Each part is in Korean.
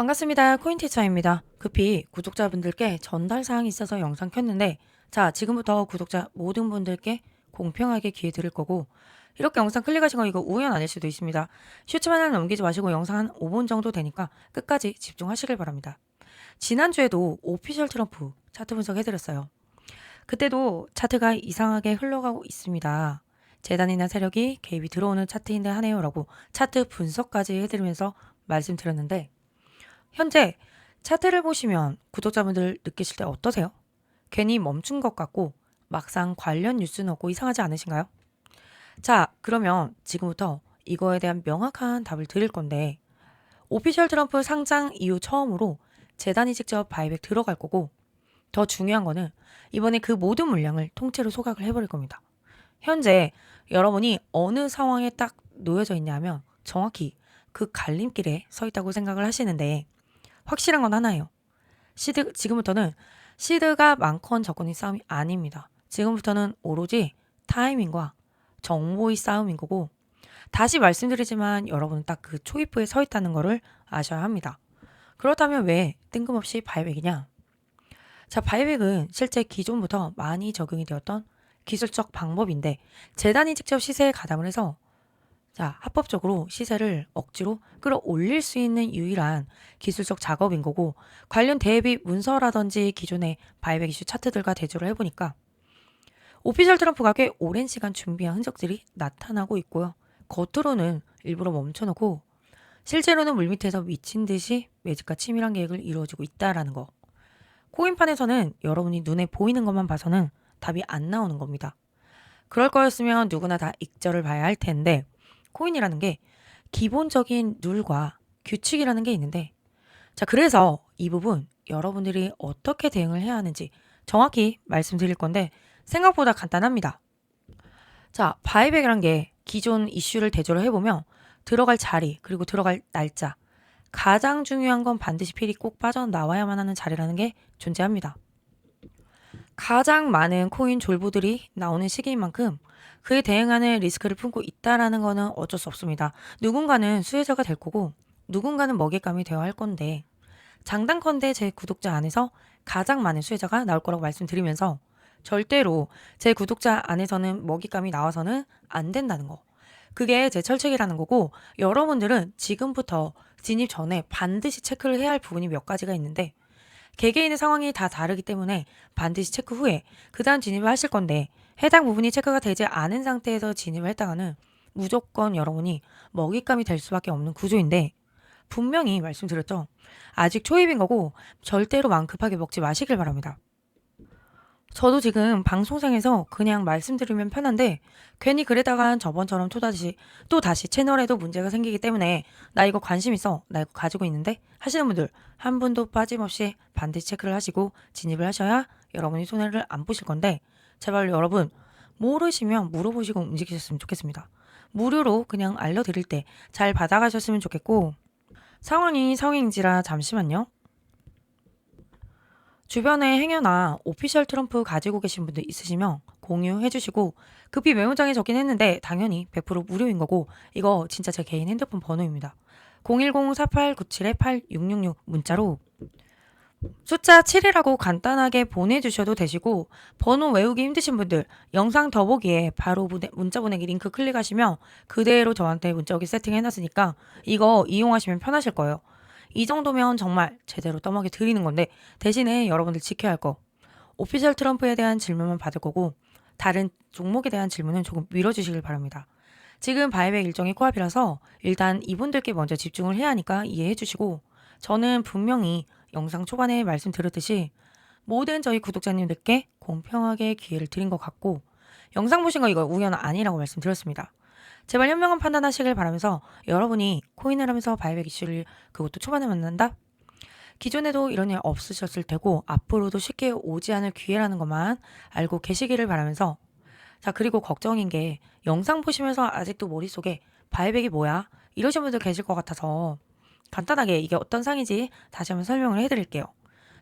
반갑습니다. 코인티차입니다. 급히 구독자분들께 전달 사항이 있어서 영상 켰는데 자 지금부터 구독자 모든 분들께 공평하게 기회 드릴 거고 이렇게 영상 클릭하신 거 이거 우연 아닐 수도 있습니다. 슈츠만 하나 넘기지 마시고 영상 한 5분 정도 되니까 끝까지 집중하시길 바랍니다. 지난주에도 오피셜 트럼프 차트 분석해드렸어요. 그때도 차트가 이상하게 흘러가고 있습니다. 재단이나 세력이 개입이 들어오는 차트인데 하네요라고 차트 분석까지 해드리면서 말씀드렸는데 현재 차트를 보시면 구독자분들 느끼실 때 어떠세요? 괜히 멈춘 것 같고 막상 관련 뉴스는 없고 이상하지 않으신가요? 자, 그러면 지금부터 이거에 대한 명확한 답을 드릴 건데 오피셜 트럼프 상장 이후 처음으로 재단이 직접 바이백 들어갈 거고 더 중요한 거는 이번에 그 모든 물량을 통째로 소각을 해버릴 겁니다. 현재 여러분이 어느 상황에 딱 놓여져 있냐면 정확히 그 갈림길에 서 있다고 생각을 하시는데 확실한 건 하나예요. 시드 지금부터는 시드가 많건 적건의 싸움이 아닙니다. 지금부터는 오로지 타이밍과 정보의 싸움인 거고 다시 말씀드리지만 여러분은 딱 그 초입부에 서 있다는 거를 아셔야 합니다. 그렇다면 왜 뜬금없이 바이백이냐? 자, 바이백은 실제 기존부터 많이 적용이 되었던 기술적 방법인데 재단이 직접 시세에 가담을 해서 자, 합법적으로 시세를 억지로 끌어올릴 수 있는 유일한 기술적 작업인 거고 관련 대비 문서라든지 기존의 바이백 이슈 차트들과 대조를 해보니까 오피셜 트럼프가 꽤 오랜 시간 준비한 흔적들이 나타나고 있고요. 겉으로는 일부러 멈춰놓고 실제로는 물밑에서 미친 듯이 매집과 치밀한 계획을 이루어지고 있다라는 거. 코인판에서는 여러분이 눈에 보이는 것만 봐서는 답이 안 나오는 겁니다. 그럴 거였으면 누구나 다 익절을 봐야 할 텐데 코인이라는 게 기본적인 룰과 규칙이라는 게 있는데 자 그래서 이 부분 여러분들이 어떻게 대응을 해야 하는지 정확히 말씀드릴 건데 생각보다 간단합니다. 자 바이백이란 게 기존 이슈를 대조를 해보면 들어갈 자리 그리고 들어갈 날짜 가장 중요한 건 반드시 필히 꼭 빠져나와야만 하는 자리라는 게 존재합니다. 가장 많은 코인 졸부들이 나오는 시기인 만큼 그에 대응하는 리스크를 품고 있다라는 거는 어쩔 수 없습니다. 누군가는 수혜자가 될 거고 누군가는 먹잇감이 되어야 할 건데 장단컨대 제 구독자 안에서 가장 많은 수혜자가 나올 거라고 말씀드리면서 절대로 제 구독자 안에서는 먹잇감이 나와서는 안 된다는 거. 그게 제 철칙이라는 거고 여러분들은 지금부터 진입 전에 반드시 체크를 해야 할 부분이 몇 가지가 있는데 개개인의 상황이 다 다르기 때문에 반드시 체크 후에 그 다음 진입을 하실 건데 해당 부분이 체크가 되지 않은 상태에서 진입을 했다가는 무조건 여러분이 먹잇감이 될 수밖에 없는 구조인데 분명히 말씀드렸죠. 아직 초입인 거고 절대로 마음 급하게 먹지 마시길 바랍니다. 저도 지금 방송상에서 그냥 말씀드리면 편한데 괜히 그러다가 저번처럼 또다시 또 다시 채널에도 문제가 생기기 때문에 나 이거 관심 있어 나 이거 가지고 있는데 하시는 분들 한 분도 빠짐없이 반드시 체크를 하시고 진입을 하셔야 여러분이 손해를 안 보실 건데 제발 여러분 모르시면 물어보시고 움직이셨으면 좋겠습니다. 무료로 그냥 알려드릴 때 잘 받아가셨으면 좋겠고 상황이 상황인지라 잠시만요. 주변에 행여나 오피셜 트럼프 가지고 계신 분들 있으시면 공유해 주시고 급히 메모장에 적긴 했는데 당연히 100% 무료인 거고 이거 진짜 제 개인 핸드폰 번호입니다. 010-4897-8666 문자로 숫자 7이라고 간단하게 보내주셔도 되시고 번호 외우기 힘드신 분들 영상 더보기에 바로 문자 보내기 링크 클릭하시면 그대로 저한테 문자 오기 세팅해놨으니까 이거 이용하시면 편하실 거예요. 이 정도면 정말 제대로 떠먹여 드리는 건데 대신에 여러분들 지켜야 할 거. 오피셜 트럼프에 대한 질문만 받을 거고 다른 종목에 대한 질문은 조금 밀어주시길 바랍니다. 지금 바이백 일정이 코앞이라서 일단 이분들께 먼저 집중을 해야 하니까 이해해 주시고 저는 분명히 영상 초반에 말씀드렸듯이 모든 저희 구독자님들께 공평하게 기회를 드린 것 같고 영상 보신 거 이거 우연 아니라고 말씀드렸습니다. 제발 현명한 판단하시길 바라면서 여러분이 코인을 하면서 바이백 이슈를 그것도 초반에 만난다? 기존에도 이런 일 없으셨을 테고 앞으로도 쉽게 오지 않을 기회라는 것만 알고 계시기를 바라면서 자 그리고 걱정인 게 영상 보시면서 아직도 머릿속에 바이백이 뭐야? 이러신 분들 계실 것 같아서 간단하게 이게 어떤 상인지 다시 한번 설명을 해드릴게요.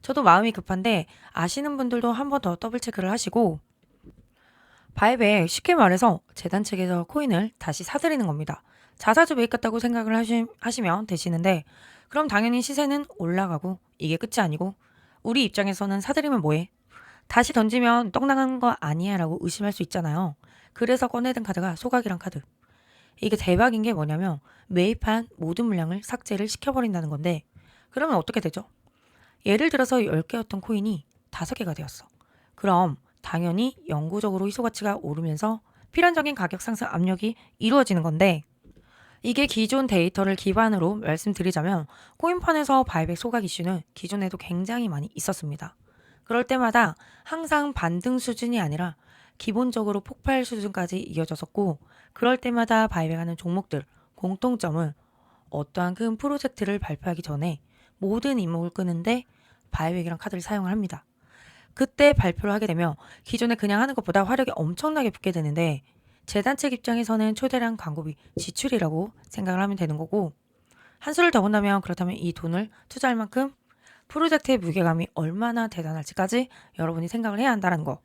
저도 마음이 급한데 아시는 분들도 한 번 더 더블 체크를 하시고 바이백 쉽게 말해서 재단 측에서 코인을 다시 사들이는 겁니다. 자사주 매입 같다고 생각을 하시, 하시면 되시는데 그럼 당연히 시세는 올라가고 이게 끝이 아니고 우리 입장에서는 사들이면 뭐해? 다시 던지면 떡 나가는 거 아니야 라고 의심할 수 있잖아요. 그래서 꺼내든 카드가 소각이란 카드. 이게 대박인 게 뭐냐면 매입한 모든 물량을 삭제를 시켜버린다는 건데 그러면 어떻게 되죠? 예를 들어서 10개였던 코인이 5개가 되었어. 그럼 당연히 영구적으로 희소 가치가 오르면서 필연적인 가격 상승 압력이 이루어지는 건데 이게 기존 데이터를 기반으로 말씀드리자면 코인판에서 바이백 소각 이슈는 기존에도 굉장히 많이 있었습니다. 그럴 때마다 항상 반등 수준이 아니라 기본적으로 폭발 수준까지 이어졌었고 그럴 때마다 바이백하는 종목들 공통점은 어떠한 큰 프로젝트를 발표하기 전에 모든 이목을 끄는데 바이백이란 카드를 사용을 합니다. 그때 발표를 하게 되면 기존에 그냥 하는 것보다 화력이 엄청나게 붙게 되는데 재단 측 입장에서는 초대량 광고비 지출이라고 생각을 하면 되는 거고 한 수를 더 본다면 그렇다면 이 돈을 투자할 만큼 프로젝트의 무게감이 얼마나 대단할지까지 여러분이 생각을 해야 한다는 거.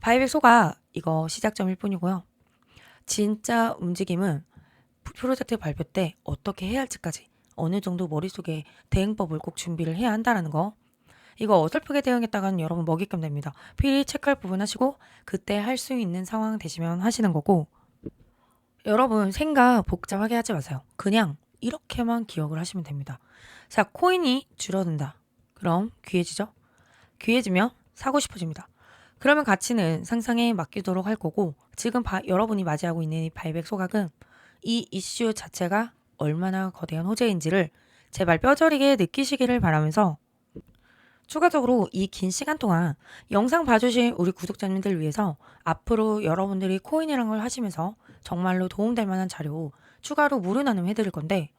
바이백 소가 이거 시작점일 뿐이고요. 진짜 움직임은 프로젝트 발표 때 어떻게 해야 할지까지 어느 정도 머릿속에 대응법을 꼭 준비를 해야 한다는 거. 이거 어설프게 대응했다가는 여러분 먹잇감 됩니다. 필히 체크할 부분 하시고 그때 할 수 있는 상황 되시면 하시는 거고 여러분 생각 복잡하게 하지 마세요. 그냥 이렇게만 기억을 하시면 됩니다. 자, 코인이 줄어든다. 그럼 귀해지죠? 귀해지면 사고 싶어집니다. 그러면 가치는 상상에 맡기도록 할 거고 지금 바- 여러분이 맞이하고 있는 이 바이백 소각은 이 이슈 자체가 얼마나 거대한 호재인지를 제발 뼈저리게 느끼시기를 바라면서 추가적으로 이 긴 시간 동안 영상 봐주신 우리 구독자님들 위해서 앞으로 여러분들이 코인이란 걸 하시면서 정말로 도움될 만한 자료 추가로 무료 나눔 해드릴 건데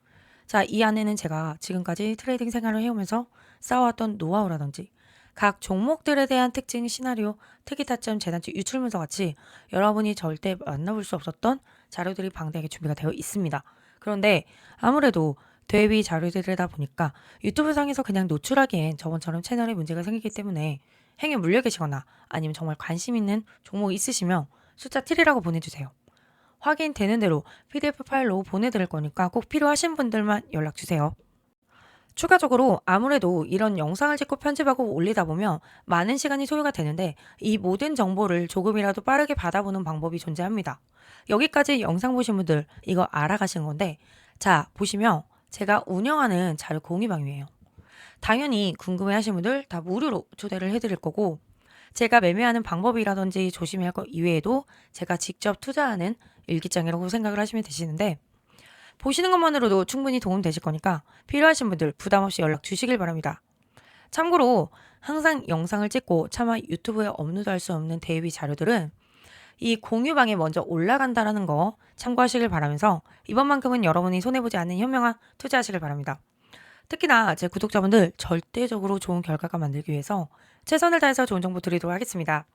자, 이 안에는 제가 지금까지 트레이딩 생활을 해오면서 쌓아왔던 노하우라든지 각 종목들에 대한 특징, 시나리오, 특이 타점, 재단치, 유출 문서 같이 여러분이 절대 만나볼 수 없었던 자료들이 방대하게 준비가 되어 있습니다. 그런데 아무래도 대비 자료들이다 보니까 유튜브 상에서 그냥 노출하기엔 저번처럼 채널에 문제가 생기기 때문에 행에 물려 계시거나 아니면 정말 관심 있는 종목이 있으시면 숫자 7이라고 보내주세요. 확인되는 대로 PDF 파일로 보내드릴 거니까 꼭 필요하신 분들만 연락 주세요. 추가적으로 아무래도 이런 영상을 찍고 편집하고 올리다 보면 많은 시간이 소요가 되는데 이 모든 정보를 조금이라도 빠르게 받아보는 방법이 존재합니다. 여기까지 영상 보신 분들 이거 알아가시는 건데 자 보시면 제가 운영하는 자료 공유방이에요. 당연히 궁금해 하신 분들 다 무료로 초대를 해드릴 거고 제가 매매하는 방법이라든지 조심해야 할 것 이외에도 제가 직접 투자하는 일기장이라고 생각을 하시면 되시는데 보시는 것만으로도 충분히 도움 되실 거니까 필요하신 분들 부담 없이 연락 주시길 바랍니다. 참고로 항상 영상을 찍고 차마 유튜브에 업로드할 수 없는 대비 자료들은 이 공유방에 먼저 올라간다라는 거 참고하시길 바라면서 이번만큼은 여러분이 손해보지 않는 현명한 투자하시길 바랍니다. 특히나 제 구독자분들 절대적으로 좋은 결과가 만들기 위해서 최선을 다해서 좋은 정보 드리도록 하겠습니다.